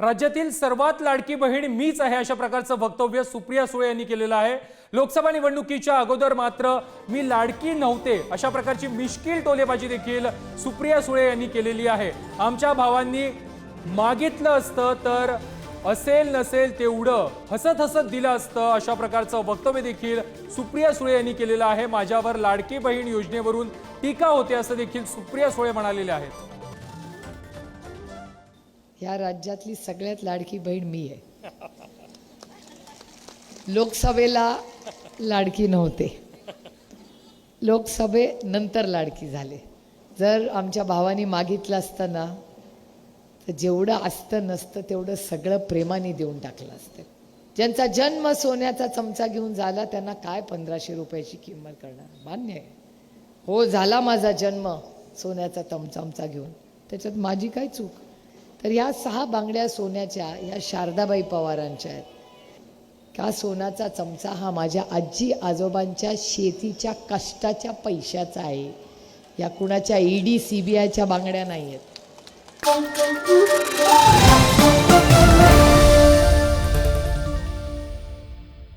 राज्यातील सर्वात लाडकी बहीण मीच आहे अशा प्रकारचं वक्तव्य सुप्रिया सुळे यांनी केलेलं आहे. लोकसभा निवडणुकीच्या अगोदर मात्र मी लाडकी नव्हते अशा प्रकारची मिश्किल टोलेबाजी देखील सुप्रिया सुळे यांनी केलेली आहे. आमच्या भावांनी मागितलं असतं तर असेल नसेल तेवढं हसत हसत दिलं असतं अशा प्रकारचं वक्तव्य देखील सुप्रिया सुळे यांनी केलेलं आहे. माझ्यावर लाडकी बहीण योजनेवरून टीका होते असं देखील सुप्रिया सुळे म्हणालेले आहेत. या राज्यातली सगळ्यात लाडकी बहीण मी आहे. लोकसभेला लाडकी नव्हते. लोकसभेनंतर लाडकी झाले. जर आमच्या भावानी मागितलं असतं ना तर जेवढं असतं नसतं तेवढं सगळं प्रेमाने देऊन टाकलं असतं. ज्यांचा जन्म सोन्याचा चमचा घेऊन झाला त्यांना काय पंधराशे रुपयाची किंमत करणार? मान्य आहे. हो झाला माझा जन्म सोन्याचा तम चमचा घेऊन. त्याच्यात माझी काय चूक? तर या सहा बांगड्या सोन्याच्या या शारदाबाई पवारांच्या आहेत. का सोन्याचा चमचा हा माझ्या आजी आजोबांच्या शेतीच्या कष्टाच्या पैशाचा आहे. या कुणाच्या ईडी सी बी आयच्या बांगड्या नाही आहेत